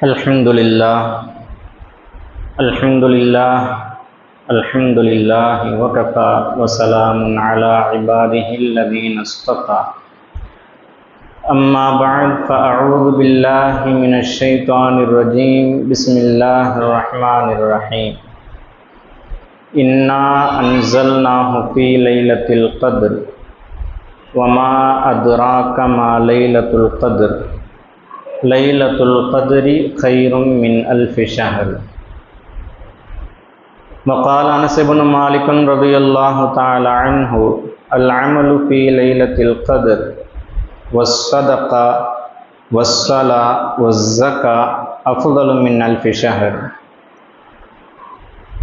الحمد لله الحمد لله الحمد لله وكفى وسلام على عباده الذين اصطفى. أما بعد فأعوذ بالله من الشيطان الرجيم. بسم الله الرحمن الرحيم. إنا أنزلناه في ليلة القدر وما أدراك ما ليلة القدر. ليلة القدر خير من ألف شهر وقال أنس بن مالك رضي الله تعالى عنه العمل في ليلة القدر والصدقة والصلاة والزكاة أفضل من ألف شهر.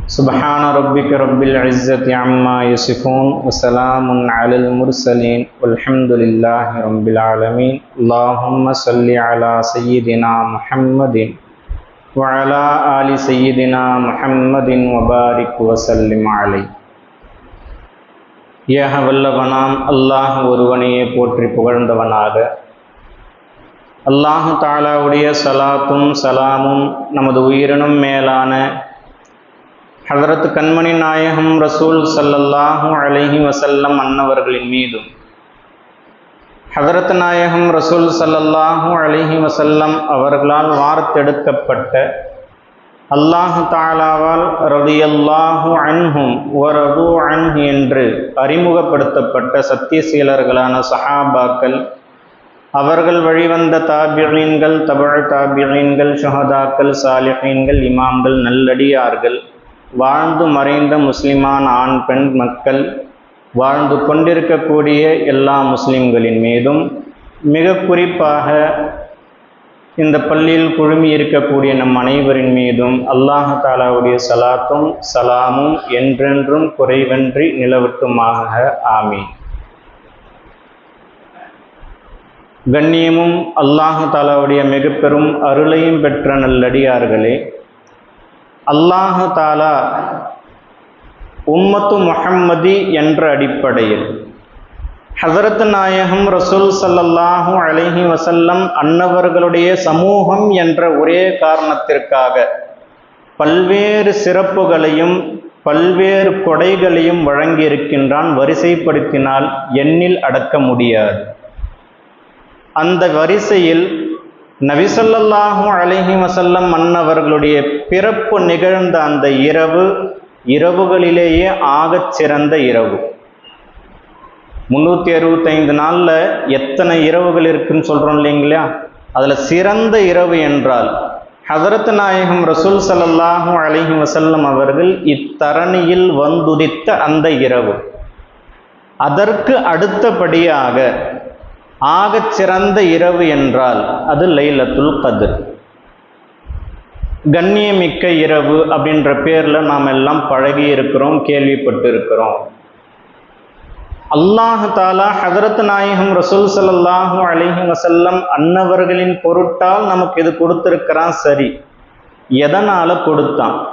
سبحان ربك رب العزة عما يصفون وسلام على المرسلين والحمد لله رب العالمين اللهم صل على سيدنا محمد وعلى آل سيدنا محمد وبارك وسلم عليه ஏக வல்லவனாம் அல்லாஹ் ஒருவனையே போற்றி புகழ்ந்தவனாக அல்லாஹு தாலாவுடைய சலாத்தும் சலாமும் நமது உயிரினும் மேலான ஹதரத் கண்மணி நாயகம் ரசூல் சல்லல்லாஹு அலைஹி வசல்லம் அன்னவர்களின் மீதும். ஹதரத் நாயகம் ரசூல் சல்லல்லாஹு அலஹி வசல்லம் அவர்களால் வார்த்தெடுக்கப்பட்ட அல்லாஹு தாலாவால் ரதியல்லாஹு அன்ஹும் ஒரது அன்ஹு என்று அறிமுகப்படுத்தப்பட்ட சத்தியசீலர்களான சஹாபாக்கள் அவர்கள் வழிவந்த தாபியீன்கள் தபழ் தாபியீன்கள் ஷஹதாக்கள் சாலிஹீன்கள் இமாம்கள் நல்லடியார்கள் வாழ்ந்து மறைந்த முஸ்லிமான் ஆண் பெண் மக்கள் வாழ்ந்து கொண்டிருக்கக்கூடிய எல்லா முஸ்லிம்களின் மீதும் மிக குறிப்பாக இந்த பள்ளியில் குழுமி இருக்கக்கூடிய நம் அனைவரின் மீதும் அல்லாஹ் தாலாவுடைய சலாத்தும் சலாமும் என்றென்றும் குறைவன்றி நிலவட்டுமாக. ஆமி கண்ணியமும் அல்லாஹ் தாலாவுடைய மிக பெரும் அருளையும் பெற்ற நல்லடியார்களே அல்லாஹு தாலா உம்மத்து முஹம்மதி என்ற அடிப்படையில் ஹசரத் நாயகம் ரசூல் சல்லல்லாஹு அலஹி வசல்லம் அன்னவர்களுடைய சமூகம் என்ற ஒரே காரணத்திற்காக பல்வேறு சிறப்புகளையும் பல்வேறு கொடைகளையும் வழங்கியிருக்கின்றான் வரிசைப்படுத்தினால் எண்ணில் அடக்க முடியாது. அந்த வரிசையில் நபிசல்லாஹு அலஹி வசல்லம் மன்னவர்களுடைய பிறப்பு நிகழ்ந்த அந்த இரவு இரவுகளிலேயே ஆகச் சிறந்த இரவு. முந்நூற்றி அறுபத்தைந்து நாளில் எத்தனை இரவுகள் இருக்குன்னு சொல்கிறோம் இல்லைங்களா? அதில் சிறந்த இரவு என்றால் ஹதரத் நாயகம் ரசூல் சல்லாஹூ அலஹி வசல்லம் அவர்கள் இத்தரணியில் வந்துதித்த அந்த இரவு. அதற்கு அடுத்தபடியாக ஆகச் சிறந்த இரவு என்றால் அது லைலத்துல் கதிர். கண்ணியமிக்க இரவு அப்படின்ற பேரில் நாம் எல்லாம் பழகி இருக்கிறோம் கேள்விப்பட்டு இருக்கிறோம் அல்லாஹ் தாலா ஹதரத் நாயகம் ரசூல் சல்லாஹூ அலிஹி வசல்லம் அன்னவர்களின் பொருட்டால் நமக்கு இது கொடுத்துருக்கிறான் சரி. எதனால் கொடுத்தான்?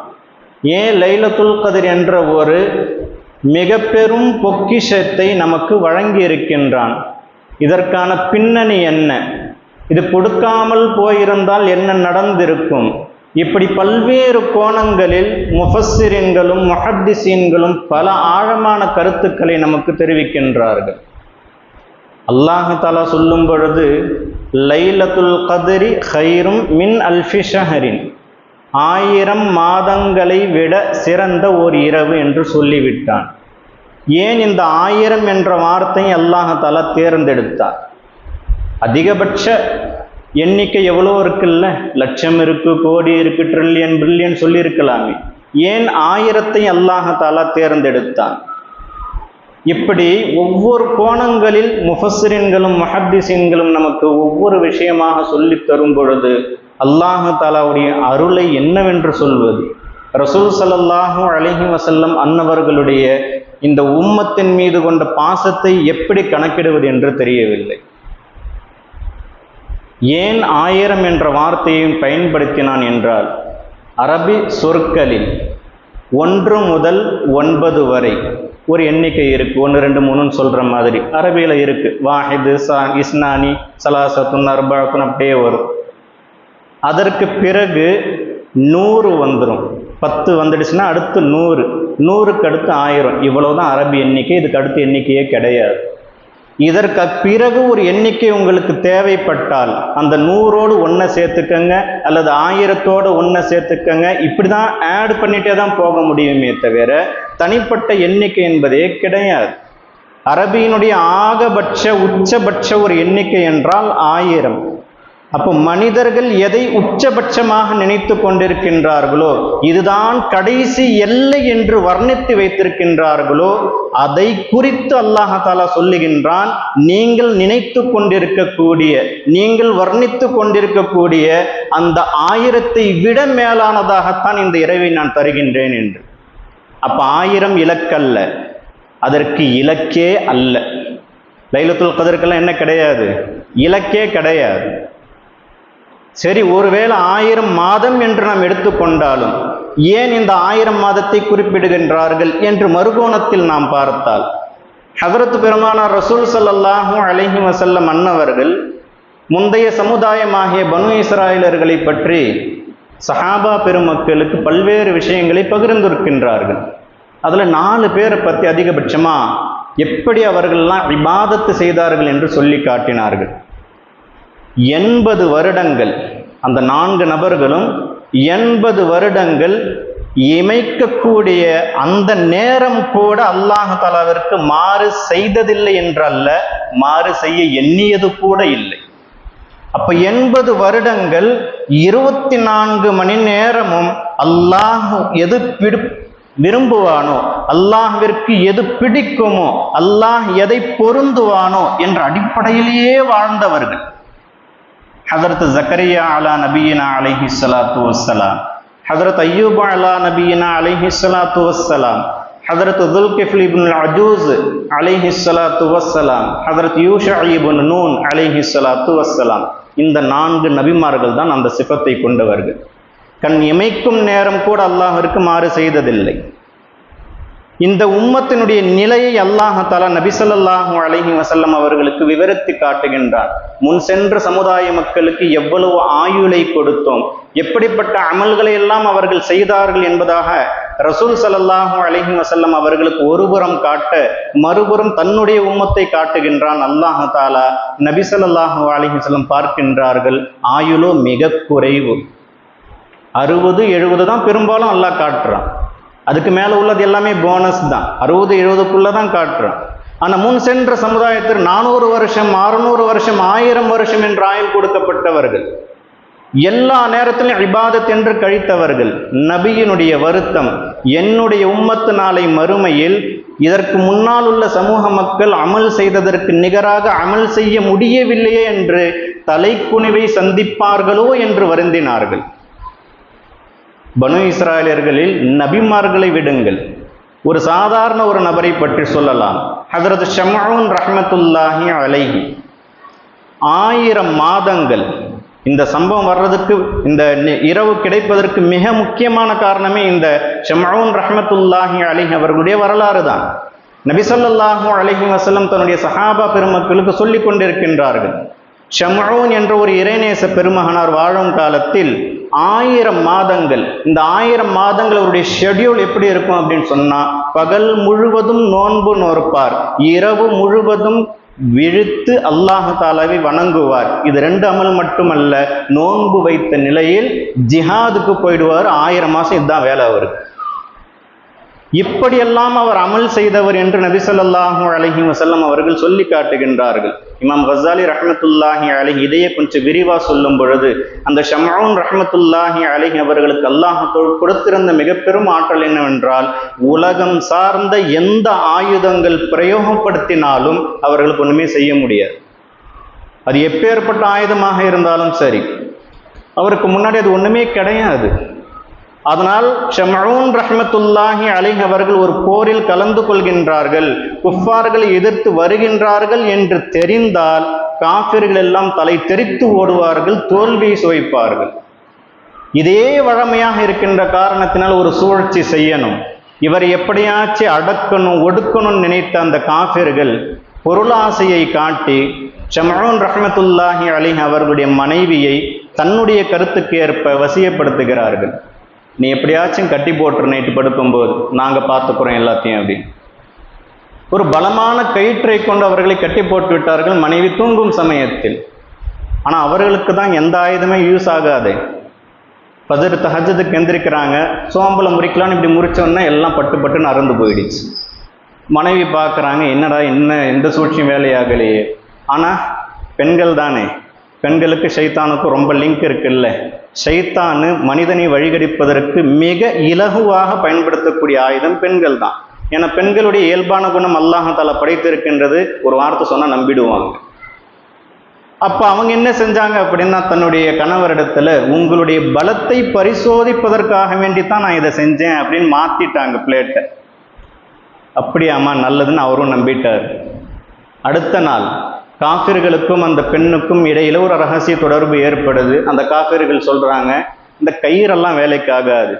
ஏன் லைலத்துல் கதிர் என்ற ஒரு மிக பெரும் பொக்கிஷத்தை நமக்கு வழங்கி இருக்கின்றான் இதற்கான பின்னணி என்ன? இது கொடுக்காமல் போயிருந்தால் என்ன நடந்திருக்கும்? இப்படி பல்வேறு கோணங்களில் முஃபஸ்ஸிரின்களும் மொஹத்திசீன்களும் பல ஆழமான கருத்துக்களை நமக்கு தெரிவிக்கின்றார்கள். அல்லாஹு சொல்லும் பொழுது லைலத்துல் கதிரி ஹைரும் மின் அல்ஃபி ஷஹரின். ஆயிரம் மாதங்களை விட சிறந்த ஓர் இரவு என்று சொல்லிவிட்டான். ஏன் இந்த ஆயிரம் என்ற வார்த்தை அல்லாஹால தேர்ந்தெடுத்தார்? அதிகபட்ச எண்ணிக்கை எவ்வளோ இருக்குல்ல? லட்சம் இருக்கு கோடி இருக்கு ட்ரில்லியன் பில்லியன் சொல்லியிருக்கலாமே. ஏன் ஆயிரத்தை அல்லாஹால தேர்ந்தெடுத்தான்? இப்படி ஒவ்வொரு கோணங்களில் முஃபஸ்ரின்களும் மஹத்திசின்களும் நமக்கு ஒவ்வொரு விஷயமாக சொல்லி தரும் பொழுது அல்லாஹாலாவுடைய அருளை என்னவென்று சொல்வது? ரசூல் சல்லாஹூ அலஹி வசல்லம் அன்னவர்களுடைய இந்த உம்மத்தின் மீது கொண்ட பாசத்தை எப்படி கணக்கிடுவது என்று தெரியவில்லை. ஏன் ஆயிரம் என்ற வார்த்தையும் பயன்படுத்தினான் என்றால் அரபி சொற்களில் ஒன்று முதல் ஒன்பது வரை ஒரு எண்ணிக்கை இருக்குது ஒன்று ரெண்டு மூணுன்னு சொல்கிற மாதிரி. அரபியில் இருக்குது வாஹிது சா இஸ்னானி சலாசத்துன் அர்பாத்துன் அப்படியே வரும். அதற்கு பிறகு நூறு வந்துடும் பத்து வந்துடுச்சுன்னா அடுத்து நூறு. நூறுக்கு அடுத்து ஆயிரம். இவ்வளவுதான் அரபி எண்ணிக்கை இதுக்கு அடுத்த எண்ணிக்கையே கிடையாது. இதற்கு பிறகு ஒரு எண்ணிக்கை உங்களுக்கு தேவைப்பட்டால் அந்த நூறோடு ஒன்றை சேர்த்துக்கங்க அல்லது ஆயிரத்தோடு ஒன்றை சேர்த்துக்கங்க. இப்படி தான் ஆட் பண்ணிட்டே தான் போக முடியுமே தவிர தனிப்பட்ட எண்ணிக்கை என்பதே கிடையாது. அரபியினுடைய ஆகபட்ச உச்சபட்ச ஒரு எண்ணிக்கை என்றால் ஆயிரம். அப்போ மனிதர்கள் எதை உச்சபட்சமாக நினைத்து கொண்டிருக்கின்றார்களோ இதுதான் கடைசி எல்லை என்று வர்ணித்து வைத்திருக்கின்றார்களோ அதை குறித்து அல்லாஹாலா சொல்லுகின்றான் நீங்கள் நினைத்து கொண்டிருக்கக்கூடிய நீங்கள் வர்ணித்து கொண்டிருக்கக்கூடிய அந்த ஆயிரத்தை விட மேலானதாகத்தான் இந்த இரவை நான் தருகின்றேன் என்று. அப்ப ஆயிரம் இலக்கல்ல அதற்கு இலக்கே அல்ல. லைலத்துல் கதற்கெல்லாம் என்ன கிடையாது? இலக்கே கிடையாது. சரி ஒருவேளை ஆயிரம் மாதம் என்று நாம் எடுத்துக்கொண்டாலும் ஏன் இந்த ஆயிரம் மாதத்தை குறிப்பிடுகின்றார்கள் என்று மறுகோணத்தில் நாம் பார்த்தால் ஹதரத் பெருமானார் ரசூல் சல்லாஹூ அலஹி வசல்லம் அன்னவர்கள் முந்தைய சமுதாயமாகிய பனு இஸ்ராயலர்களை பற்றி சஹாபா பெருமக்களுக்கு பல்வேறு விஷயங்களை பகிர்ந்திருக்கின்றார்கள். அதில் நாலு பேரை பற்றி அதிகபட்சமாக எப்படி அவர்கள்லாம் விவாதத்து செய்தார்கள் என்று சொல்லி காட்டினார்கள். எண்பது வருடங்கள். அந்த நான்கு நபர்களும் எண்பது வருடங்கள் இமைக்கக்கூடிய அந்த நேரம் கூட அல்லாஹ் தலாவிற்கு மாறு செய்ததில்லை என்றல்ல மாறு செய்ய எண்ணியது கூட இல்லை. அப்ப எண்பது வருடங்கள் இருபத்தி நான்கு மணி நேரமும் அல்லாஹ் எது பிடி விரும்புவானோ அல்லாஹிற்கு எது பிடிக்குமோ அல்லாஹ் எதை பொருந்துவானோ என்ற அடிப்படையிலேயே வாழ்ந்தவர்கள். ஹதரத் ஜக்கரியா அலா நபீனா அலைஹி சலாத்து வசலாம் ஹதரத் ஐயூப் அலா நபீனா அலைஹி சலாத்து வசலாம் ஹதரத் துல்கிஃப்ல் இப்னு அஜூஸ் அலைஹி சலாத்து வசலாம் ஹதரத் யூஷா இப்னு நூன் அலைஹி சலாத்து வசலாம் இந்த நான்கு நபிமார்கள் தான் அந்த சிஃபத்தை கொண்டவர்கள். கண் இமைக்கும் நேரம் கூட அல்லாஹிற்கு மாறு செய்ததில்லை. இந்த உம்மத்தினுடைய நிலையை அல்லாஹாலா நபிசல்லாஹூ அலஹி வசல்லம் அவர்களுக்கு விவரித்து காட்டுகின்றார் முன் சென்ற சமுதாய மக்களுக்கு எவ்வளவு ஆயுளை கொடுத்தோம். எப்படிப்பட்ட அமல்களை எல்லாம் அவர்கள் செய்தார்கள் என்பதாக ரசூல் சல்லாஹூ அலஹி வசல்லம் அவர்களுக்கு ஒருபுறம் காட்ட மறுபுறம் தன்னுடைய உம்மத்தை காட்டுகின்றான் அல்லாஹாலா நபிசல்லாஹூ அலஹி வசல்லம் பார்க்கின்றார்கள். ஆயுளோ மிக குறைவு. அறுபது எழுபது தான் பெரும்பாலும் அல்லாஹ் காட்டுறான். அதுக்கு மேலே உள்ளது எல்லாமே போனஸ் தான். அறுபது எழுபதுக்குள்ளே தான் காட்டுறான் ஆனால் முன் சென்ற சமுதாயத்தில் நானூறு வருஷம் அறுநூறு வருஷம் ஆயிரம் வருஷம் என்று ஆயுள் கொடுக்கப்பட்டவர்கள் எல்லா நேரத்திலும் இபாதத் என்று கழித்தவர்கள் நபியினுடைய வருத்தம் என்னுடைய உம்மத்து நாளை மறுமையில் இதற்கு முன்னால் உள்ள சமூக மக்கள் அமல் செய்ததற்கு நிகராக அமல் செய்ய முடியவில்லையே என்று தலைக்குனிவை சந்திப்பார்களோ என்று வருந்தினார்கள். பனு இஸ்ராயலர்களில் நபிமார்களை விடுங்கள். ஒரு சாதாரண ஒரு நபரை பற்றி சொல்லலாம். ஹதரத் ஷமூன் ரஹ்மத்துல்லாஹி அலைஹி. ஆயிரம் மாதங்கள் இந்த சம்பவம் வர்றதுக்கு இந்த இரவு கிடைப்பதற்கு மிக முக்கியமான காரணமே இந்த ஷமூன் ரஹ்மத்துல்லாஹி அலிஹி அவர்களுடைய வரலாறு தான். நபிசல்லாஹூ அலஹி வசலம் தன்னுடைய சஹாபா பெருமக்களுக்கு சொல்லிக் கொண்டிருக்கின்றார்கள். ஷமூன் என்ற ஒரு இறைநேச பெருமகனார் வாழும் காலத்தில் ஆயிரம் மாதங்கள் இந்த ஆயிரம் மாதங்கள் அவருடைய ஷெட்யூல் எப்படி இருக்கும் அப்படின்னு சொன்னால் பகல் முழுவதும் நோன்பு நோற்பார் இரவு முழுவதும் விழுத்து அல்லாஹ் தாலாவை வணங்குவார். இது ரெண்டு அமல் மட்டுமல்ல நோன்பு வைத்த நிலையில் ஜிஹாதுக்கு போயிடுவார் ஆயிரம் மாதம் இதுதான் வேலை அவருக்கு. இப்படியெல்லாம் அவர் அமல் செய்தவர் என்று நபி ஸல்லல்லாஹு அலைஹி வஸல்லம் அவர்கள் சொல்லி காட்டுகின்றார்கள். இமாம் கசாலி ரஹமத்துல்லாஹி அலஹி இதையே கொஞ்சம் விரிவா சொல்லும் பொழுது அந்த ஷமூன் ரஹமத்துல்லாஹி அலஹி அவர்களுக்கு அல்லாஹ் தொ- கொடுத்திருந்த மிக பெரும் ஆற்றல் என்னவென்றால் உலகம் சார்ந்த எந்த ஆயுதங்கள் பிரயோகப்படுத்தினாலும் அவர்களுக்கு ஒண்ணுமே செய்ய முடியாது. அது எப்பேற்பட்ட ஆயுதமாக இருந்தாலும் சரி அவருக்கு முன்னாடி அது ஒண்ணுமே கிடையாது. அதனால் ஷமூன் ரஹமத்துல்லாஹி அலிஹ் அவர்கள் ஒரு போரில் கலந்து கொள்கின்றார்கள். குஃபார்களை எதிர்த்து வருகின்றார்கள் என்று தெரிந்தால் காஃபிர்கள் எல்லாம் தலை தெரித்து ஓடுவார்கள் தோல்வியை சுவைப்பார்கள். இதே வழமையாக இருக்கின்ற காரணத்தினால் ஒரு சூழ்ச்சி செய்யணும். இவர் எப்படியாச்சும் அடக்கணும் ஒடுக்கணும்னு நினைத்த அந்த காஃபிர்கள் பொருளாசையை காட்டி ஷமூன் ரஹமத்துல்லாஹி அலிஹ் அவர்களுடைய மனைவியை தன்னுடைய கருத்துக்கு ஏற்ப வசியப்படுத்துகிறார்கள். நீ எப்படியாச்சும் கட்டி போட்டுரு நைட்டு படுக்கும்போது. நாங்கள் பார்த்துக்குறோம் எல்லாத்தையும் அப்படின்னு ஒரு பலமான கயிற்றை கொண்டு அவர்களை கட்டி போட்டு விட்டார்கள் மனைவி தூங்கும் சமயத்தில். ஆனால் அவர்களுக்கு தான் எந்த ஆயுதமே யூஸ் ஆகாது. பதறு தஹஜத்துக்கு எந்திரிக்கிறாங்க சோம்பலை முறிக்கலான்னு இப்படி முறிச்சோன்னா எல்லாம் பட்டு பட்டுன்னு அறந்து போயிடுச்சு. மனைவி பார்க்குறாங்க என்னடா என்ன எந்த சூழ்ச்சியும் வேலையாகலையே. ஆனால் பெண்கள் தானே. பெண்களுக்கு ஷைத்தானுக்கும் ரொம்ப லிங்க் இருக்குல்ல. ஷைத்தானு மனிதனை வழிகடிப்பதற்கு மிக இலகுவாக பயன்படுத்தக்கூடிய ஆயுதம் பெண்கள் தான். ஏன்னா பெண்களுடைய இயல்பான குணம் அல்லாஹால படைத்திருக்கின்றது ஒரு வார்த்தை சொன்னால் நம்பிடுவாங்க. அப்போ அவங்க என்ன செஞ்சாங்க அப்படின்னா தன்னுடைய கணவரிடத்துல உங்களுடைய பலத்தை பரிசோதிப்பதற்காக வேண்டி தான் நான் இதை செஞ்சேன் அப்படின்னு மாற்றிட்டாங்க பிளேட்டை அப்படியாம்மா நல்லதுன்னு அவரும் நம்பிட்டார். அடுத்த நாள் காஃபிர்களுக்கும் அந்த பெண்ணுக்கும் இடையில ஒரு ரகசிய தொடர்பு ஏற்படுது. அந்த காஃபிர்கள் சொல்றாங்க இந்த கயிறெல்லாம் வேலைக்கு ஆகாது.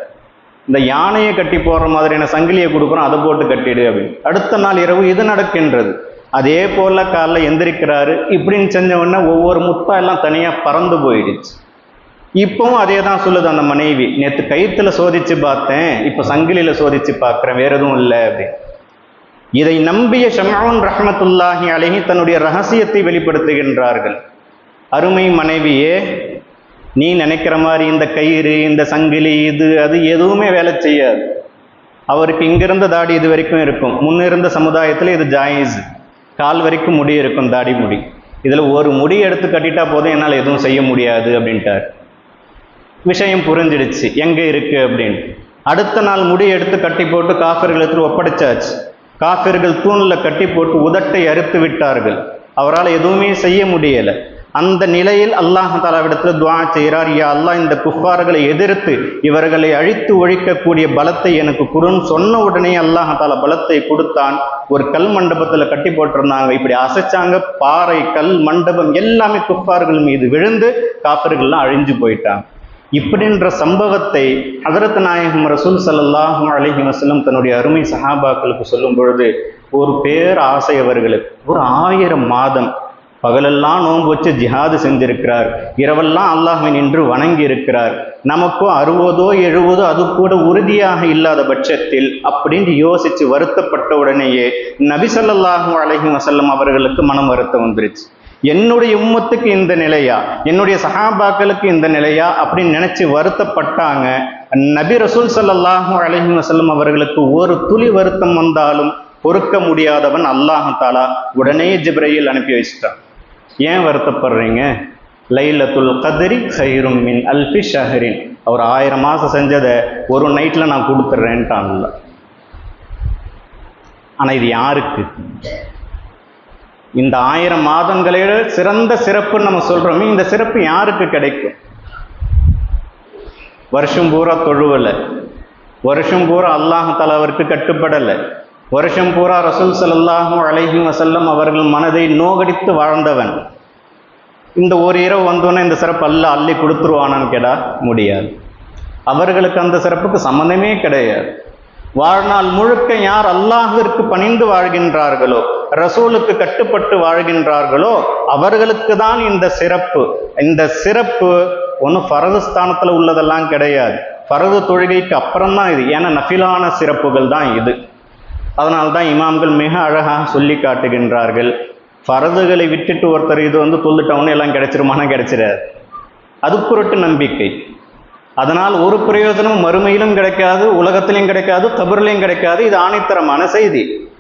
இந்த யானையை கட்டி போடுற மாதிரியான சங்கிலியை கொடுக்குறோம் அதை போட்டு கட்டிடு அப்படின்னு. அடுத்த நாள் இரவு இது நடக்கின்றது. அதே போல காலைல எந்திரிக்கிறாரு. இப்படின்னு செஞ்ச உடனே ஒவ்வொரு முத்தா எல்லாம் தனியாக பறந்து போயிடுச்சு. இப்பவும் அதே தான் சொல்லுது அந்த மனைவி. நேற்று கயிற்றுல சோதிச்சு பார்த்தேன் இப்போ சங்கிலியில் சோதிச்சு பார்க்குறேன் வேற எதுவும் இல்லை அப்படின்னு. இதை நம்பிய ஷமான் ரஹமத்துல்லாஹி அழகி தன்னுடைய ரகசியத்தை வெளிப்படுத்துகின்றார்கள். அருமை மனைவியே நீ நினைக்கிற மாதிரி இந்த கயிறு இந்த சங்கிலி இது அது எதுவுமே வேலை செய்யாது. அவருக்கு இங்கிருந்த தாடி இது வரைக்கும் இருக்கும். முன்னிருந்த சமுதாயத்தில் இது ஜாயிஸ். கால் வரைக்கும் முடி இருக்கும் தாடி முடி. இதில் ஒரு முடி எடுத்து கட்டிட்டா போதும் என்னால் எதுவும் செய்ய முடியாது அப்படின்ட்டார். விஷயம் புரிஞ்சிடுச்சு. எங்கே இருக்குது அப்படின்னு. அடுத்த நாள் முடி எடுத்து கட்டி போட்டு காஃபர்களுக்கு ஒப்படைச்சாச்சு. காஃபிர்கள் தூணில் கட்டி போட்டு உதட்டை அறுத்து விட்டார்கள். அவரால் எதுவுமே செய்ய முடியலை. அந்த நிலையில் அல்லாஹ் தாலாவிடத்தில் துவா செய்கிறார் யா அல்லாஹ் இந்த குஃபார்களை எதிர்த்து இவர்களை அழித்து ஒழிக்கக்கூடிய பலத்தை எனக்கு கொடுன்னு சொன்ன உடனே அல்லாஹ் தாலா பலத்தை கொடுத்தான். ஒரு கல் மண்டபத்தில் கட்டி போட்டிருந்தாங்க. இப்படி அசைச்சாங்க. பாறை கல் மண்டபம் எல்லாமே குஃபார்கள் மீது விழுந்து காப்பர்கள்லாம் அழிஞ்சு போயிட்டாங்க. இப்படின்ற சம்பவத்தை ஹதரத் நாயகம் ரசூல் சல்லாஹும் அலஹி வசலம் தன்னுடைய அருமை சஹாபாக்களுக்கு சொல்லும் பொழுது ஒரு பேர் ஆசை அவர்களுக்கு. ஒரு ஆயிரம் மாதம் பகலெல்லாம் நோன்பு வச்சு ஜிஹாது செஞ்சிருக்கிறார். இரவெல்லாம் அல்லாஹை நின்று வணங்கி இருக்கிறார் நமக்கோ அறுபதோ எழுபதோ அது கூட உறுதியாக இல்லாத பட்சத்தில் அப்படின்னு யோசிச்சு வருத்தப்பட்ட உடனேயே நபி ஸல்லல்லாஹு அலைஹி அவர்களுக்கு மனம் வருத்தம் வந்துருச்சு. என்னுடைய உம்மத்துக்கு இந்த நிலையா? என்னுடைய சஹாபாக்களுக்கு இந்த நிலையா? அப்படின்னு நினச்சி வருத்தப்பட்டாங்க. நபி ரசூல் சல்லாஹூ அலஹி வசல்லம் அவர்களுக்கு ஒரு துளி வருத்தம் வந்தாலும் பொறுக்க முடியாதவன் அல்லாஹ் தாலா உடனே ஜிப்ரையில் அனுப்பி வச்சிட்டான். ஏன் வருத்தப்படுறீங்க? லைலத்துல் கதிரி ஹைரும் மின் அல்பி ஷஹரின். அவர் ஆயிரம் மாதம் செஞ்சதை ஒரு நைட்டில் நான் கொடுத்துட்றேன்ட்டான்ல ஆனால் இது யாருக்கு? இந்த ஆயிரம் மாதங்களில் சிறந்த சிறப்புன்னு நம்ம சொல்கிறோமே இந்த சிறப்பு யாருக்கு கிடைக்கும்? வருஷம் பூரா தொழுவலை. வருஷம் பூரா அல்லாஹ் அவருக்கு கட்டுப்படலை. வருஷம் பூரா ரசூல் ஸல்லல்லாஹு அலைஹி வசல்லம் அவர்கள் மனதை நோகடித்து வாழ்ந்தவன். இந்த ஒரு இரவு வந்தோன்னே இந்த சிறப்பு அல்ல அள்ளி கொடுத்துருவானான்னு கேட்டா முடியாது. அவர்களுக்கு அந்த சிறப்புக்கு சம்மந்தமே கிடையாது. வாழ்நாள் முழுக்க யார் அல்லாஹிற்கு பணிந்து வாழ்கின்றார்களோ ரசூலுக்கு கட்டுப்பட்டு வாழ்கின்றார்களோ அவர்களுக்கு தான் இந்த சிறப்பு. இந்த சிறப்பு ஒன்றும் ஃபரது ஸ்தானத்தில் உள்ளதெல்லாம் கிடையாது. ஃபரது தொழுகைக்கு அப்புறம் தான் இது. ஏன்னா நஃபிலான சிறப்புகள் தான் இது. அதனால்தான் இமாம்கள் மிக அழகாக சொல்லி காட்டுகின்றார்கள். ஃபரதுகளை விட்டுட்டு ஒருத்தர் இது வந்து தொல்லுட்டவனு எல்லாம் கிடைச்சிருமானா கிடைச்சிடாது அது பொருட்டு நம்பிக்கை. அதனால் ஒரு பிரயோஜனமும் மறுமையிலும் கிடைக்காது உலகத்திலையும் கிடைக்காது கபர்லையும் கிடைக்காது. இது ஆணைத்தரமான செய்தி.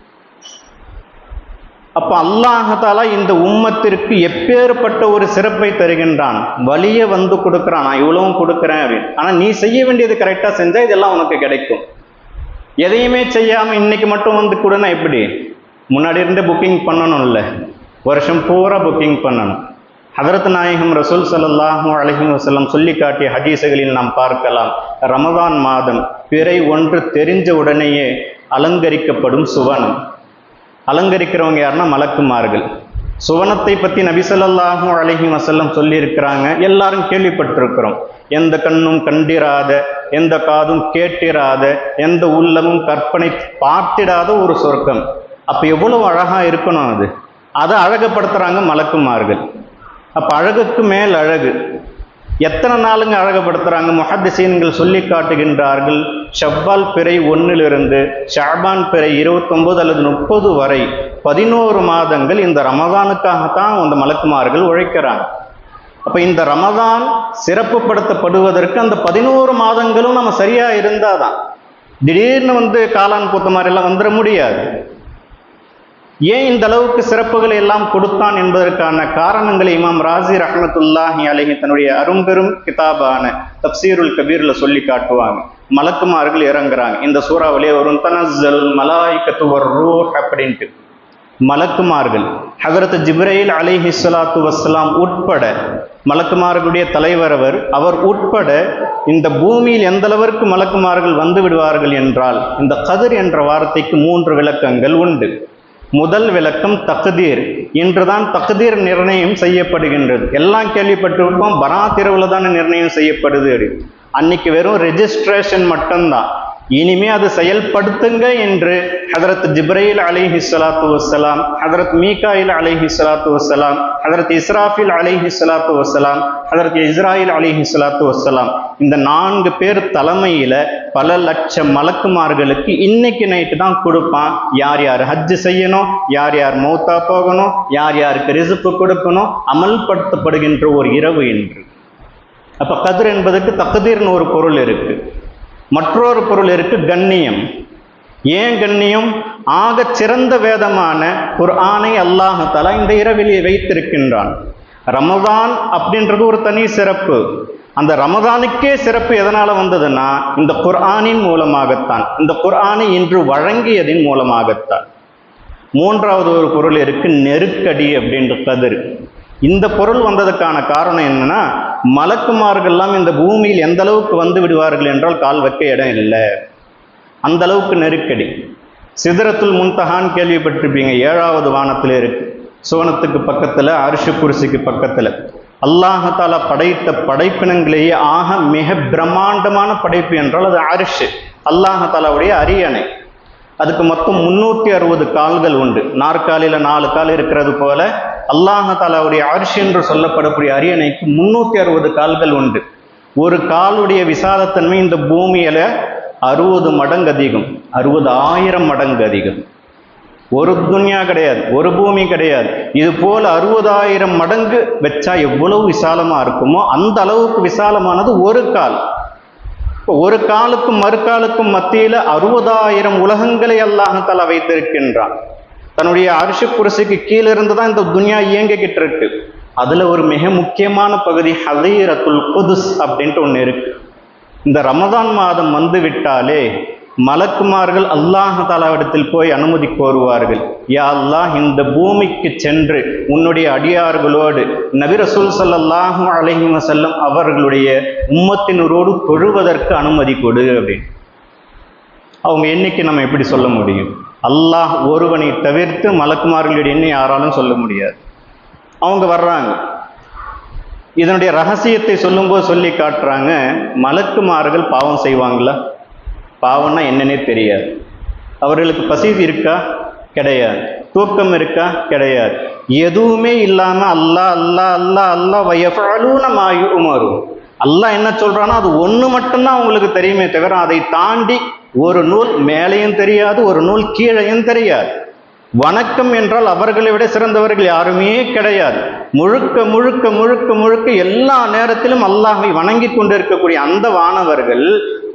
அப்ப அல்லாஹாலா இந்த உம்மத்திற்கு எப்பேற்பட்ட ஒரு சிறப்பை தருகின்றான்? வலிய வந்து கொடுக்குறான். நான் இவ்வளவும் கொடுக்குறேன் அப்படின்னு. ஆனா நீ செய்ய வேண்டியது கரெக்டா செஞ்சா இதெல்லாம் உனக்கு கிடைக்கும். எதையுமே செய்யாம இன்னைக்கு மட்டும் வந்து கொடுனா எப்படி? முன்னாடி இருந்தே புக்கிங் பண்ணணும்ல. வருஷம் பூரா புக்கிங் பண்ணணும். ஹதரத் நாயகம் ரசூல் சல்லாஹூ அலஹி வசல்லம் சொல்லி காட்டிய ஹதீசுகளில் நாம் பார்க்கலாம். ரமதான் மாதம் பிறை ஒன்று தெரிஞ்ச உடனேயே அலங்கரிக்கப்படும் சுவனம். அலங்கரிக்கிறவங்க யாருன்னா மலக்குமார்கள். சுவனத்தை பற்றி நபிசல்லாஹூ அலைஹி வசல்லம் சொல்லியிருக்கிறாங்க. எல்லாரும் கேள்விப்பட்டிருக்கிறோம். எந்த கண்ணும் கண்டிராத எந்த காதும் கேட்டிராத எந்த உள்ளமும் கற்பனை பார்த்திடாத ஒரு சொர்க்கம். அப்போ எவ்வளவு அழகாக இருக்கணும் அது? அதை அழகப்படுத்துகிறாங்க மலக்குமார்கள். அப்போ அழகுக்கு மேல் அழகு. எத்தனை நாளுங்க அழகுபடுத்துகிறாங்க முஹத்திசீன்கள் சொல்லி காட்டுகின்றார்கள் ஷவ்வால் பிறை ஒன்றிலிருந்து ஷாபான் பிறை இருபத்தொம்பது அல்லது முப்பது வரை பதினோரு மாதங்கள் இந்த ரமதானுக்காகத்தான் அந்த மலக்குமார்கள் உழைக்கிறாங்க. அப்போ இந்த ரமதான் சிறப்புப்படுத்தப்படுவதற்கு அந்த பதினோரு மாதங்களும் நம்ம சரியாக இருந்தால் தான் திடீர்னு வந்து காளான் பூத்த மாதிரி எல்லாம் வந்துட முடியாது. ஏன் இந்த அளவுக்கு சிறப்புகளை எல்லாம் கொடுத்தான் என்பதற்கான காரணங்களை இமாம் ராசி ரஹமத்துல்லாஹி அலஹி தன்னுடைய அரும்பெரும் கிதாபான தப்சீருல் கபீரில் சொல்லி காட்டுவாங்க. மலக்குமார்கள் இறங்குறாங்க. இந்த சூறாவிலே வரும் தனசல் மலாய்க்கத்து ரூ அப்படின்ட்டு. மலக்குமார்கள் ஹகரத் ஜிப்ரையில் அலிஹி சலாத்து வஸ்லாம் உட்பட மலக்குமார்களுடைய தலைவர் அவர் அவர் உட்பட இந்த பூமியில் எந்த அளவிற்கு மலக்குமார்கள் வந்து விடுவார்கள் என்றால் இந்த கதிர் என்ற வார்த்தைக்கு மூன்று விளக்கங்கள் உண்டு. முதல் விளக்கம் தகுதீர். இன்றுதான் தகுதீர் நிர்ணயம் செய்யப்படுகின்றது. எல்லாம் கேள்விப்பட்டிருப்போம். பரா இரவுல தானே நிர்ணயம் செய்யப்படுது. அன்னைக்கு வெறும் ரெஜிஸ்ட்ரேஷன் மட்டும்தான். இனிமே அது செயல்படுத்துங்க என்று ஹதரத் ஜிப்ரையில் அலிஹி சலாத்து வசலாம் ஹதரத் மீகாயில் அலிஹி சலாத்து வசலாம் ஹதரத் இஸ்ராஃபில் அலிஹி சலாத்து வசலாம் ஹதரத் இஸ்ராயில் அலிஹி சலாத்து வசலாம் இந்த நான்கு பேர் தலைமையில பல லட்சம் மலக்குமார்களுக்கு இன்னைக்கு நைட்டு தான் கொடுப்பான். யார் யார் ஹஜ்ஜு செய்யணும் யார் யார் மௌத்தா போகணும் யார் யாருக்கு ரிசுப்பு கொடுக்கணும் அமல்படுத்தப்படுகின்ற ஒரு இரவு என்று அப்ப கதிர் என்பதற்கு தகுதீர்னு ஒரு பொருள் இருக்கு. மற்றொரு பொருள் இருக்கு கண்ணியம். ஏன் கண்ணியம்? ஆக சிறந்த வேதமான ஒரு ஆணை அல்லாஹால இந்த இரவிலே வைத்திருக்கின்றான். ரமதான் அப்படின்றது ஒரு தனி சிறப்பு. அந்த ரமதானுக்கே சிறப்பு எதனால் வந்ததுன்னா இந்த குர்ஆனின் மூலமாகத்தான். இந்த குர்ஆனை இன்று வழங்கியதின் மூலமாகத்தான். மூன்றாவது ஒரு பொருள் இருக்கு நெருக்கடி அப்படின்ற கதிர். இந்த பொருள் வந்ததுக்கான காரணம் என்னன்னா மலக்குமார்கள்லாம் இந்த பூமியில் எந்த அளவுக்கு வந்து விடுவார்கள் என்றால் கால் வைக்க இடம் இல்லை. அந்த அளவுக்கு நெருக்கடி. சிதறத்துல் முன்தகான் கேள்விப்பட்டிருப்பீங்க. ஏழாவது வானத்தில் இருக்கு. சுவனத்துக்கு பக்கத்தில் அரிசி குரிசிக்கு பக்கத்தில். அல்லாஹால படைத்த படைப்பினங்களையே ஆக மிக பிரம்மாண்டமான படைப்பு என்றால் அது அரிசு அல்லாஹாலாவுடைய அரியணை. அதுக்கு மொத்தம் முன்னூற்றி அறுபது கால்கள் உண்டு. நாற்காலியில் நாலு கால் இருக்கிறது போல அல்லாஹாலாவுடைய அரிசி என்று சொல்லப்படக்கூடிய அரியணைக்கு முன்னூற்றி அறுபது கால்கள் உண்டு. ஒரு காலுடைய விசாலத்தன்மை இந்த பூமியில அறுபது மடங்கு அதிகம். அறுபது ஆயிரம் மடங்கு அதிகம். ஒரு துன்யா கிடையாது ஒரு பூமி கிடையாது. இது போல அறுபதாயிரம் மடங்கு வச்சா எவ்வளவு விசாலமா இருக்குமோ அந்த அளவுக்கு விசாலமானது ஒரு கால். இப்போ ஒரு காலுக்கும் மறுக்காலுக்கும் மத்தியில அறுபதாயிரம் உலகங்களை அல்லாஹால வைத்திருக்கின்றான். தன்னுடைய அரிசி குரசுக்கு கீழே இருந்து தான் இந்த துன்யா இயங்கிக்கிட்டு இருக்கு. அதுல ஒரு மிக முக்கியமான பகுதி ஹதீரத்துல் குதுஸ் அப்படின்ட்டு ஒன்று இருக்கு. இந்த ரமதான் மாதம் வந்து விட்டாலே மலக்குமார்கள் அல்லாஹாலாவிடத்தில் போய் அனுமதி கோருவார்கள். யா அல்லாஹ் இந்த பூமிக்கு சென்று உன்னுடைய அடியார்களோடு நபி ரசூல் சல்லாஹூ அலஹி வசல்லம் அவர்களுடைய உம்மத்தினரோடு தொழுவதற்கு அனுமதி கொடு அப்படின்னு. அவங்க எண்ணிக்கை நம்ம எப்படி சொல்ல முடியும்? அல்லாஹ் ஒருவனை தவிர்த்து மலக்குமார்களுடைய யாராலும் சொல்ல முடியாது. அவங்க வர்றாங்க. இதனுடைய ரகசியத்தை சொல்லும்போது சொல்லி காட்டுறாங்க மலக்குமார்கள் பாவம் செய்வாங்களா? பாவம்னா என்னன்னே தெரியாது. அவர்களுக்கு பசி இருக்கா? கிடையாது. தூக்கம் இருக்கா? கிடையாது. எதுவுமே இல்லாமல் அல்லா அல்லா அல்லா அல்லா நம்ம மாயும் அல்லாஹ் என்ன சொல்கிறானோ அது ஒன்று மட்டும்தான் அவங்களுக்கு தெரியுமே தவிர அதை தாண்டி ஒரு நூல் மேலேயும் தெரியாது ஒரு நூல் கீழையும் தெரியாது. வணக்கம் என்றால் அவர்களை விட சிறந்தவர்கள் யாருமே கிடையாது. முழுக்க முழுக்க முழுக்க முழுக்க எல்லா நேரத்திலும் அல்லாஹை வணங்கி கொண்டிருக்கக்கூடிய அந்த வானவர்கள்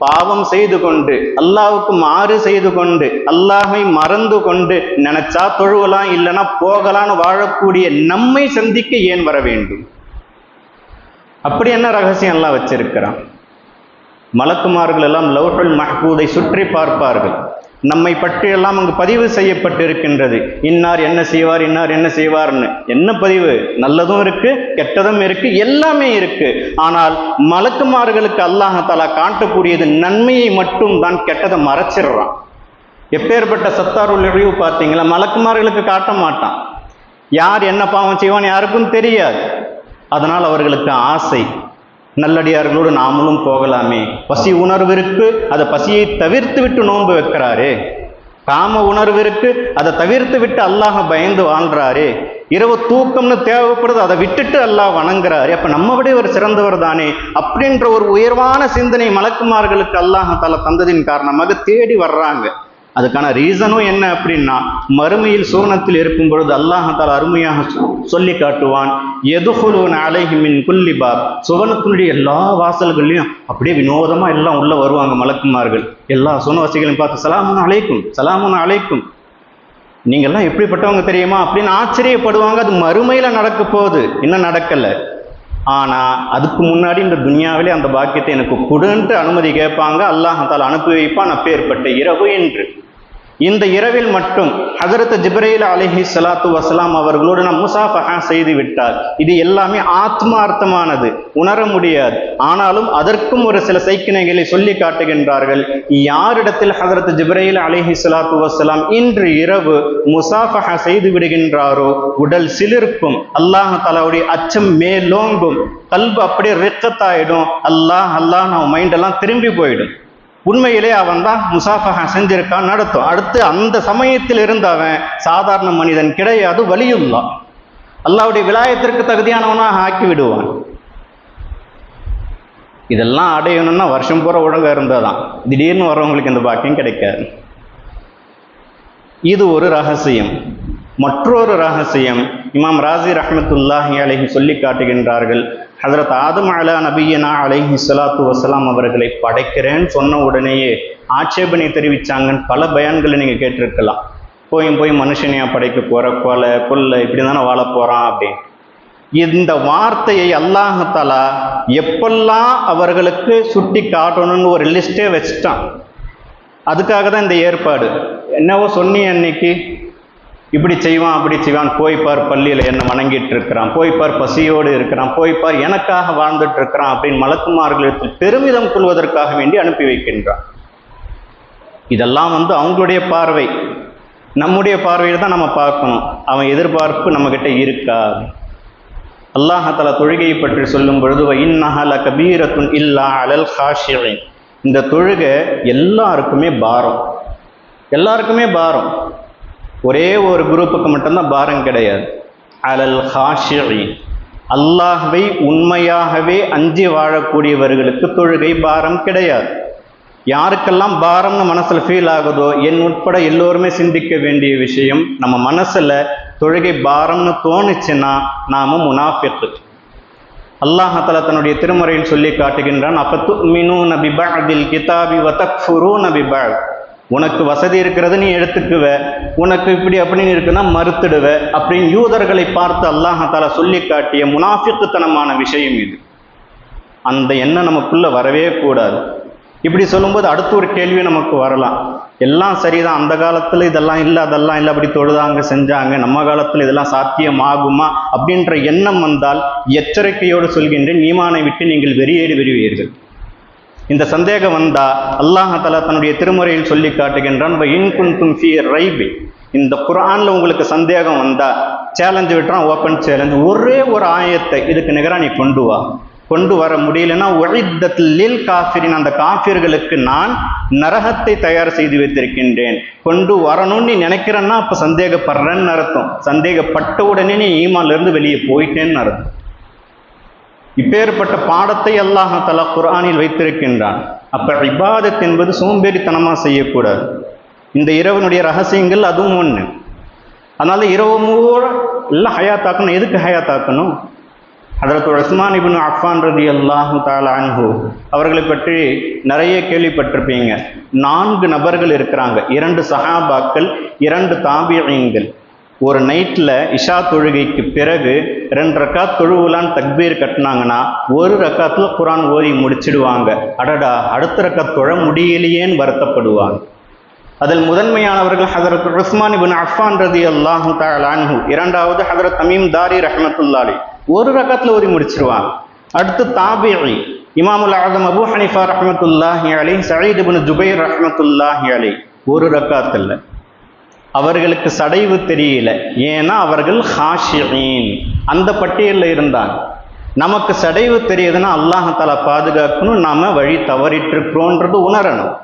பாவம் செய்து கொண்டு அல்லாவுக்கு மாறு செய்து கொண்டு அல்லாஹை மறந்து கொண்டு நினைச்சா தொழுவலாம் இல்லைன்னா போகலான்னு வாழக்கூடிய நம்மை சந்திக்க ஏன் வர வேண்டும்? அப்படி என்ன ரகசியம் எல்லாம் வச்சிருக்கிறான்? மலக்குமார்கள் எல்லாம் லவ்ஹுல் மஹ்பூதை சுற்றி பார்ப்பார்கள். நம்மை பற்றியெல்லாம் அங்கு பதிவு செய்யப்பட்டிருக்கின்றது. இன்னார் என்ன செய்வார் இன்னார் என்ன செய்வார்னு. என்ன பதிவு? நல்லதும் இருக்கு கெட்டதும் இருக்கு எல்லாமே இருக்கு. ஆனால் மலக்குமார்களுக்கு அல்லாஹாலா காட்டக்கூடியது நன்மையை மட்டும் தான் கெட்டதை மறைச்சிடுறான். எப்பேற்பட்ட சத்தாருள் இழிவு பார்த்தீங்களா? மலக்குமார்களுக்கு காட்ட மாட்டான். யார் என்ன பாவம் செய்வான் யாருக்கும் தெரியாது. அதனால் அவர்களுக்கு ஆசை. நல்லடியார்களோடு நாமளும் போகலாமே. பசி உணர்விற்கு அதை பசியை தவிர்த்து விட்டு நோன்பு வைக்கிறாரு. காம உணர்விற்கு அதை தவிர்த்து விட்டு அல்லாஹ பயந்து வாழ்றாரு. இரவு தூக்கம்னு தேவைப்படுது அதை விட்டுட்டு அல்லாஹ் வணங்குறாரு. அப்ப நம்ம விட ஒரு சிறந்தவர் தானே. அப்படின்ற ஒரு உயர்வான சிந்தனை மலக்குமார்களுக்கு அல்லாஹ் தலை தந்ததின் காரணமாக தேடி வர்றாங்க. அதுக்கான ரீசனும் என்ன அப்படின்னா மறுமையில் சூரணத்தில் இருக்கும் பொழுது அல்லாஹால அருமையாக சொல்லி காட்டுவான் எதுகுலுவன் அலைஹிமின் குல்லிபாப் சுவனத்தினுடைய எல்லா வாசல்கள்லையும் அப்படியே வினோதமாக எல்லாம் உள்ளே வருவாங்க மலக்குமார்கள். எல்லா சுனவாசிகளையும் பார்த்து சலாமுன் அழைக்கும் சலாமுன் அழைக்கும் நீங்கள்லாம் எப்படிப்பட்டவங்க தெரியுமா? அப்படின்னு ஆச்சரியப்படுவாங்க. அது மறுமையில் நடக்க போகுது. இன்னும் நடக்கலை? ஆனால் அதுக்கு முன்னாடி இந்த துனியாவிலே அந்த பாக்கியத்தை எனக்கு கொடுன்ட்டு அனுமதி கேட்பாங்க. அல்லாஹால அனுப்பி வைப்பான். அப்பேற்பட்ட இரவு என்று. இந்த இரவில் மட்டும் ஹசரத் ஜிப்ரேல் அலிஹி சலாத்து வசலாம் அவர்களோடு நாம் முசாஃபஹா செய்து விட்டார் இது எல்லாமே ஆத்மார்த்தமானது உணர முடியாது. ஆனாலும் அதற்கும் ஒரு சில சைக்கிணைகளை சொல்லி காட்டுகின்றார்கள். யாரிடத்தில் ஹசரத் ஜிப்ரேல் அலிஹி சலாத்து வசலாம் இன்று இரவு முசாஃபஹா செய்து விடுகின்றாரோ உடல் சிலிர்க்கும் அல்லாஹ் தலாவுடைய அச்சம் மேலோங்கும் கல்பு அப்படியே ரிக்கத்தாயிடும் அல்லாஹ் அல்லாஹ் நம்ம மைண்டெல்லாம் திரும்பி போயிடும். உண்மையிலே அவன் தான் முசாஃபஹா செஞ்சிருக்கான் நடத்தும். அடுத்து அந்த சமயத்தில் இருந்து அவன் சாதாரண மனிதன் கிடையாது வலியுள்ளா. அல்லாவுடைய விலாயத்திற்கு தகுதியானவனாக ஆக்கி விடுவான் இதெல்லாம் அடையணும்னா வருஷம் பூரா ஒழுங்காக இருந்தால் தான் திடீர்னு வரவங்களுக்கு இந்த பாக்கியம் கிடைக்காது. இது ஒரு ரகசியம். மற்றொரு ரகசியம் இமாம் ராசி ரஹமத்துல்லாஹி அலஹி சொல்லி காட்டுகின்றார்கள் ஹதரத் ஆதம் அலா நபியனா அலைஹி சலாத்து வசலாம் அவர்களை படைக்கிறேன்னு சொன்ன உடனேயே ஆட்சேபனை தெரிவித்தாங்கன்னு பல பயான்களை நீங்கள் கேட்டிருக்கலாம். போய் போய் மனுஷனையா படைக்க போகிற கொலை கொல்லை இப்படி தானே வாழ போகிறான் அப்படின்னு. இந்த வார்த்தையை அல்லாஹாலா எப்பெல்லாம் அவர்களுக்கு சுட்டி காட்டணும்னு ஒரு லிஸ்ட்டே வச்சுட்டான். அதுக்காக தான் இந்த ஏற்பாடு. என்னவோ சொன்னி அன்னைக்கு. இப்படி செய்வான் அப்படி செய்வான். போய்ப்பார் பள்ளியில் என்ன வணங்கிட்டு இருக்கிறான் போய்ப்பார் பசியோடு இருக்கிறான். போய்ப்பார் எனக்காக வாழ்ந்துட்டு இருக்கிறான் அப்படின்னு மலக்குமார்களுக்கு பெருமிதம் கொள்வதற்காக வேண்டி அனுப்பி வைக்கின்றான். இதெல்லாம் வந்து அவங்களுடைய பார்வை. நம்முடைய பார்வையில் தான் நம்ம பார்க்கணும். அவன் எதிர்பார்ப்பு நம்மக்கிட்ட இருக்கா? அல்லாஹால தொழுகையை பற்றி சொல்லும் பொழுது இன்னஹல கபீரத்துன் இல்லா அலல் ஹாஷிரின் இந்த தொழுகை எல்லாருக்குமே பாரம். எல்லாருக்குமே பாரம். ஒரே ஒரு குரூப்புக்கு மட்டும்தான் பாரம் கிடையாது. அலல் ஹாஷி அல்லாஹ்வை உண்மையாகவே அஞ்சி வாழக்கூடியவர்களுக்கு தொழுகை பாரம் கிடையாது. யாருக்கெல்லாம் பாரம்னு மனசில் ஃபீல் ஆகுதோ என் உட்பட எல்லோருமே சிந்திக்க வேண்டிய விஷயம் நம்ம மனசில் தொழுகை பாரம்னு தோணுச்சுன்னா நாம முனாஃபிக்கு. அல்லாஹால தன்னுடைய திருமுறையில் சொல்லி காட்டுகின்றான் அப்பத்து மினு நபி அதில் கிதாபி வதக்ஃபுரு நபி உனக்கு வசதி இருக்கிறது நீ எடுத்துக்குவ. உனக்கு இப்படி அப்படின்னு இருக்குன்னா மறுத்துடுவ. அப்படின்னு யூதர்களை பார்த்து அல்லாஹால சொல்லி காட்டிய முனாஃபிக்குத்தனமான விஷயம் இது. அந்த எண்ணம் நமக்குள்ள வரவே கூடாது. இப்படி சொல்லும்போது அடுத்த ஒரு கேள்வி நமக்கு வரலாம். எல்லாம் சரிதான். அந்த காலத்தில் இதெல்லாம் இல்லை அதெல்லாம் இல்லை அப்படி தொழுதாங்க செஞ்சாங்க. நம்ம காலத்தில் இதெல்லாம் சாத்தியம் ஆகுமா அப்படின்ற எண்ணம் வந்தால் எச்சரிக்கையோடு சொல்கின்றேன். ஈமானை விட்டு நீங்கள் வெறியேறி வருவீர்கள். இந்த சந்தேகம் வந்தா அல்லாஹால தன்னுடைய திருமுறையில் சொல்லி காட்டுகின்றான் ரைபி. இந்த குரான்ல உங்களுக்கு சந்தேகம் வந்தா சேலஞ்சு விட்டுறான் ஓப்பன் சேலஞ்ச் ஒரே ஒரு ஆயத்தை இதுக்கு நிகராக நீ கொண்டு வா. கொண்டு வர முடியலன்னா ஒழித்தத்தில் காஃபிரின். அந்த காஃபிர்களுக்கு நான் நரகத்தை தயார் செய்து வைத்திருக்கின்றேன். கொண்டு வரணும்னு நீ நினைக்கிறேன்னா அப்போ சந்தேகப்படுறேன்னு அர்த்தம். சந்தேகப்பட்ட உடனே நீ ஈமான்ல வெளியே போயிட்டேன்னு அர்த்தம். இப்பேற்பட்ட பாடத்தை அல்லாஹால குரானில் வைத்திருக்கின்றான். அப்ப இபாதத் என்பது சோம்பேறித்தனமாக செய்யக்கூடாது. இந்த இரவனுடைய ரகசியங்கள் அதுவும் ஒன்று அதனால இரவு மூட எல்லாம் ஹயாத்தாக்கணும். எதுக்கு ஹயாத்தாக்கணும்? அதற்கு உஸ்மான் இபின் அஃபான் ரதி அல்லாஹு தாலா அன்ஹு அவர்களை பற்றி நிறைய கேள்விப்பட்டிருப்பீங்க. நான்கு நபர்கள் இருக்கிறாங்க. இரண்டு சஹாபாக்கள் இரண்டு தாபியங்கள் ஒரு நைட்டில் இஷா தொழுகைக்கு பிறகு ரெண்டு ரக்காத் தொழுவுலான்னு தக்பீர் கட்டினாங்கன்னா ஒரு ரக்காத்தில் குரான் ஓதி முடிச்சிடுவாங்க. அடடா அடுத்த ரக்காத் தொழ முடியலையேன்னு வருத்தப்படுவாங்க. அதில் முதன்மையானவர்கள் ஹதரத் உஸ்மான் இபின் அஃபான் ரதி அல்லாஹு தாலான்ஹு இரண்டாவது ஹதரத் அமீம் தாரி ரஹமத்துல்லாலி ஒரு ரகத்தில் ஓதி முடிச்சிருவாங்க. அடுத்து தாபிரி இமாமுல் ஆதம் அபு ஹனிஃபா ரஹமத்துல்லாஹி அலி சயீத் இபின் ஜுபைர் ரஹமத்துல்லாஹி அலி ஒரு ரக்காத்தில். அவர்களுக்கு சடைவு தெரியல. ஏன்னா அவர்கள் ஹாஷியின். அந்த பட்டியலில் இருந்தாங்க. நமக்கு சடைவு தெரியுதுன்னா அல்லாஹால பாதுகாக்கணும். நாம வழி தவறிட்டிருக்கிறோன்றது உணரணும்.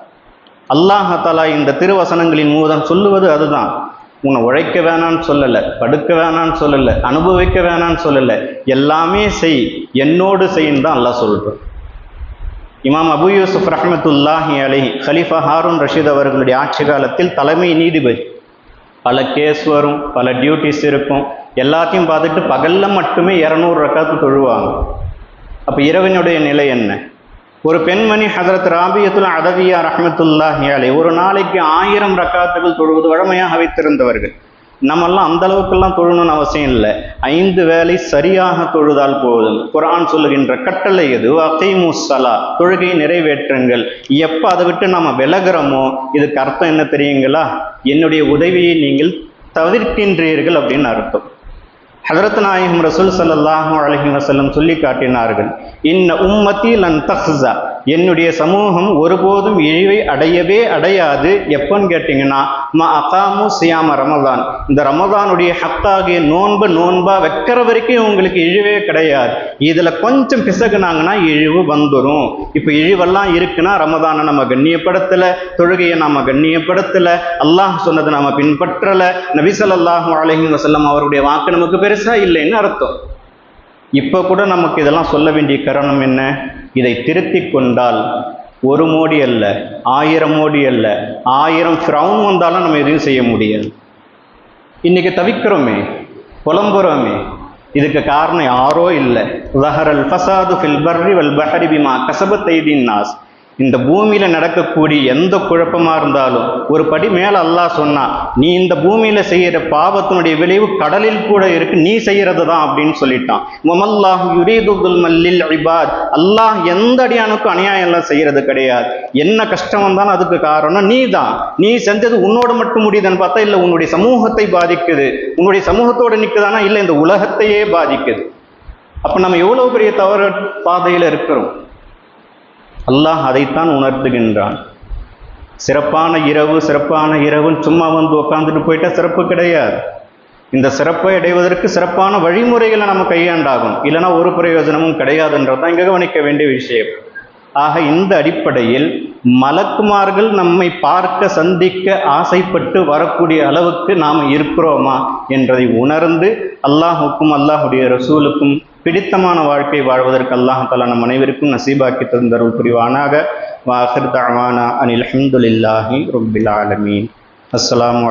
அல்லாஹாலா இந்த திருவசனங்களின் மூலம் சொல்லுவது அதுதான். உன்னை உழைக்க வேணான்னு சொல்லலை படுக்க வேணான்னு சொல்லலை அனுபவிக்க வேணான்னு சொல்லலை. எல்லாமே செய். என்னோடு செய்யும் தான் அல்லாஹ் சொல்கிறோம் இமாம் அபு யூசுப் ரஹமத்துல்லாஹி அலி ஹலீஃபா ஹாரூன் ரஷீத் அவர்களுடைய ஆட்சி காலத்தில் தலைமை நீதிபதி. பல கேஸ் வரும் பல டியூட்டிஸ் இருக்கும். எல்லாத்தையும் பார்த்துட்டு பகலில் மட்டுமே இரநூறு ரக்காத்து தொழுவாங்க. அப்போ இரவினுடைய நிலை என்ன? ஒரு பெண்மணி ஹசரத் ராபியத்துல் அதவியா ரஹமத்துல்லாஹி அலை ஒரு நாளைக்கு ஆயிரம் ரக்காத்துகள் தொழுவது வழமையாக வைத்திருந்தவர்கள். நம்மெல்லாம் அந்த அளவுக்கெல்லாம் தொழணும்னு அவசியம் இல்லை. ஐந்து வேலை சரியாக தொழுதால் போதும். குரான் சொல்லுகின்ற கட்டளை எது? அகைமு சலா தொழுகை நிறைவேற்றுங்கள் எப்போ அதை விட்டு நம்ம விலகிறோமோ இதுக்கு அர்த்தம் என்ன தெரியுங்களா? என்னுடைய உதவியை நீங்கள் தவிர்க்கின்றீர்கள் அப்படின்னு அர்த்தம். ஹதரத் நாயகம் ரசூல் சல்லாஹூ அலஹி வசல்லம் சொல்லி காட்டினார்கள் இன்ன உம்மத்தி லன் தஹ்ஸா என்னுடைய சமூகம் ஒருபோதும் இழிவை அடையவே அடையாது. எப்போன்னு கேட்டிங்கன்னா ம அகாமு சியாம ரமதான். இந்த ரமதானுடைய ஹத்தாகிய நோன்பு நோன்பா வைக்கிற வரைக்கும் உங்களுக்கு இழிவே கிடையாது. இதில் கொஞ்சம் பிசகுனாங்கன்னா இழிவு வந்துடும் இப்போ இழிவெல்லாம் இருக்குன்னா ரமதானை நம்ம கண்ணியப்படுத்தலை தொழுகையை நம்ம கண்ணியப்படுத்தலை அல்லாஹ் சொன்னதை நம்ம பின்பற்றலை. நபிசல்லாஹு அலஹி வசல்லம் அவருடைய வாக்கு நமக்கு பெருசாக இல்லைன்னு அர்த்தம். இப்போ கூட நமக்கு இதெல்லாம் சொல்ல வேண்டிய காரணம் என்ன? இதை திருத்தி கொண்டால் ஒரு மோடி அல்ல ஆயிரம் மோடி அல்ல ஆயிரம் ஃப்ரவுன் வந்தாலும் நம்ம எதுவும் செய்ய முடியாது. இன்னைக்கு தவிக்கிறோமே புலம்புறோமே இதுக்கு காரணம் யாரோ இல்லை. உலஹரல் ஃபசாது ஃபில் பர்ரி வல் பஹரி பிமா கசபத் தைதீன் நாஸ். இந்த பூமியில் நடக்கக்கூடிய எந்த குழப்பமாக இருந்தாலும் ஒரு படி மேலே அல்லாஹ் சொன்னா நீ இந்த பூமியில் செய்கிற பாவத்தினுடைய விளைவு கடலில் கூட இருக்கு நீ செய்கிறது தான் அப்படின்னு சொல்லிட்டான். மமல்லாஹ் யுரீதுல் மல்லில் இபாத். அல்லாஹ் எந்த அடியானுக்கும் அநியாயம் எல்லாம் செய்கிறது கிடையாது. என்ன கஷ்டம் வந்தாலும் அதுக்கு காரணம் நீ தான். நீ செஞ்சது உன்னோட மட்டும் முடியுதுன்னு பார்த்தா இல்லை உன்னுடைய சமூகத்தை பாதிக்குது. உன்னுடைய சமூகத்தோட நிற்குதானா இல்லை இந்த உலகத்தையே பாதிக்குது. அப்போ நம்ம எவ்வளோ பெரிய தவறு பாதையில் இருக்கிறோம்? அல்லாஹ் அதைத்தான் உணர்த்துகின்றான். சிறப்பான இரவு சிறப்பான இரவுன்னு சும்மா வந்து உட்காந்துட்டு போயிட்டா சிறப்பு கிடையாது. இந்த சிறப்பை அடைவதற்கு சிறப்பான வழிமுறைகளை நம்ம கையாண்டாகும் இல்லைன்னா ஒரு பிரயோஜனமும் கிடையாதுன்றதான் இங்கே கவனிக்க வேண்டிய விஷயம். ஆக இந்த அடிப்படையில் மலக்குமார்கள் நம்மை பார்க்க சந்திக்க ஆசைப்பட்டு வரக்கூடிய அளவுக்கு நாம் இருக்கிறோமா என்பதை உணர்ந்து அல்லாஹுக்கும் அல்லாஹுடைய ரசூலுக்கும் பிடித்தமான வாழ்க்கை வாழ்வதற்கு அல்லாஹால நம் அனைவருக்கும் நசீபாக்கி தந்தருள் புரிவானாக. வாஹிர் தவானா அனில் அஹமதுல்லாஹி ரொபில் ஆலமீன். அஸ்லாம்